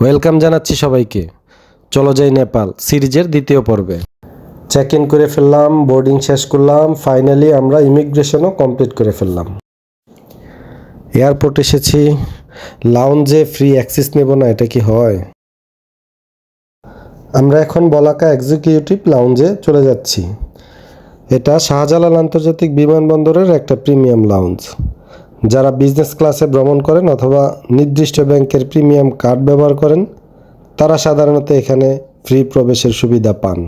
Welcome জানাচ্ছি সবাইকে। চলো যাই নেপাল, সিরিজের দ্বিতীয় পর্বে। চেক ইন করে ফেললাম বোর্ডিং শেষ করলাম ফাইনালি আমরা ইমিগ্রেশনও কমপ্লিট করে ফেললাম। এয়ারপোর্ট এসেছি। লাউঞ্জে ফ্রি অ্যাক্সেস নেব না, এটা কি হয়? আমরা এখন বলাকা এক্সিকিউটিভ লাউঞ্জে চলে যাচ্ছি। এটা শাহজালাল আন্তর্জাতিক বিমানবন্দরের একটা প্রিমিয়াম লাউঞ্জ যারা বিজনেস ক্লাসে ভ্রমণ করেন অথবা নির্দিষ্ট ব্যাংকের প্রিমিয়াম কার্ড ব্যবহার করেন, তারা সাধারণত এখানে ফ্রি প্রবেশের সুবিধা পান।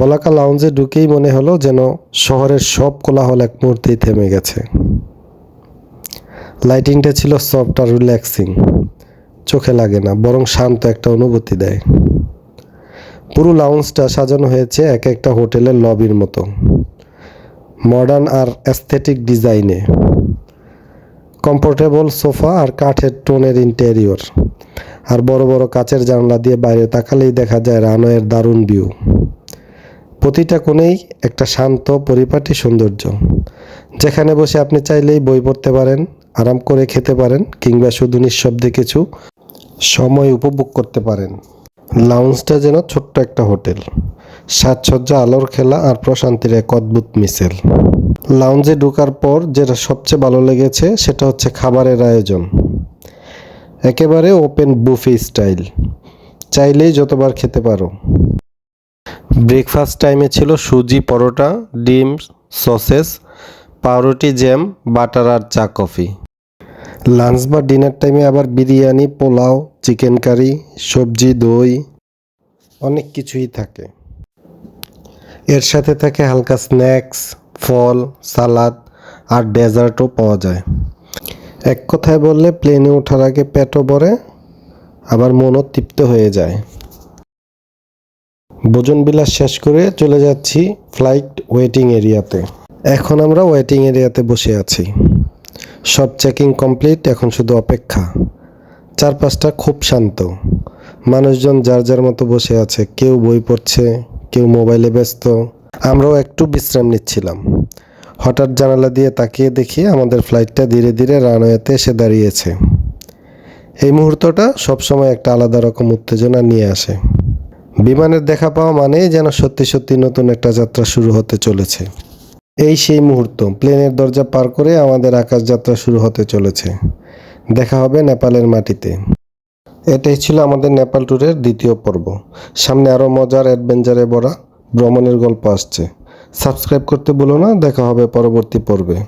বলাকা লাউঞ্জে ঢুকেই মনে হলো যেন শহরের সব কোলাহল এক মুহূর্তেই থেমে গেছে। লাইটিংটা ছিল সফট আর রিল্যাক্সিং চোখে লাগে না, বরং শান্ত একটা অনুভূতি দেয়। পুরো লাউঞ্জটা সাজানো হয়েছে এক একটা হোটেলের লবির মতো। মডার্ন আর অ্যাস্থেটিক ডিজাইনে। কমফোর্টেবল সোফা আর কাঠের টোনের ইন্টেরিয়র। আর বড় বড় কাচের জানলা দিয়ে বাইরে তাকালেই দেখা যায় রানওয়ের দারুণ ভিউ। প্রতিটা কোণেই একটা শান্ত, পরিপাটি সৌন্দর্য। যেখানে বসে আপনি চাইলেই বই পড়তে পারেন, আরাম করে খেতে পারেন, কিংবা শুধু নিঃশব্দে কিছু সময় উপভোগ করতে পারেন। লাউঞ্জটা যেন ছোট্ট একটা হোটেল। সাজসজ্জা, আলোর খেলা আর প্রশান্তির এক অদ্ভুত মিশেল লাউঞ্জে ঢোকার পর যেটা সবচেয়ে ভালো লেগেছে সেটা হচ্ছে খাবারের আয়োজন। একেবারে ওপেন বুফে স্টাইল। চাইলেই যতবার খেতে পারো। ব্রেকফাস্ট টাইমে ছিল সুজি, পরোটা, ডিম, সসেস, পাউরুটি, জ্যাম, বাটার আর চা কফি। লাঞ্চ বা ডিনার টাইমে আবার বিরিয়ানি, পোলাও, চিকেন কারি, সবজি, দই, অনেক কিছুই থাকে। এর সাথে থাকে হালকা স্ন্যাক্স, ফল, সালাদ আর ডেজার্টও পাওয়া যায়। এক কথায় বললে, প্লেনে ওঠার আগে পেটও ভরে, আবার মনও তৃপ্ত হয়ে যায়। ভোজন বিলাস শেষ করে চলে যাচ্ছি ফ্লাইট ওয়েটিং এরিয়াতে। এখন আমরা ওয়েটিং এরিয়াতে বসে আছি। সব চেকিং কমপ্লিট, এখন শুধু অপেক্ষা। চারপাশটা খুব শান্ত। মানুষজন যার যার মতো বসে আছে, কেউ বই পড়ছে, কেউ মোবাইলে ব্যস্ত। আমরাও একটু বিশ্রাম নিচ্ছিলাম। হঠাৎ জানালা দিয়ে তাকিয়ে দেখি আমাদের ফ্লাইটটা ধীরে ধীরে রানওয়েতে এসে দাঁড়িয়েছে। এই মুহূর্তটা সবসময় একটা আলাদা রকম উত্তেজনা নিয়ে আসে। বিমানের দেখা পাওয়া মানেই যেন সত্যি সত্যি নতুন একটা যাত্রা শুরু হতে চলেছে। এই সেই মুহূর্ত, প্লেনের দরজা পার করে আমাদের আকাশযাত্রা শুরু হতে চলেছে। দেখা হবে নেপালের মাটিতে। এটাই ছিল আমাদের নেপাল ট্যুরের দ্বিতীয় পর্ব। সামনে আরও মজার অ্যাডভেঞ্চারে ভরা ভ্রমণের গল্প আসছে। সাবস্ক্রাইব করতে ভুলো না, দেখা হবে পরবর্তী পর্বে।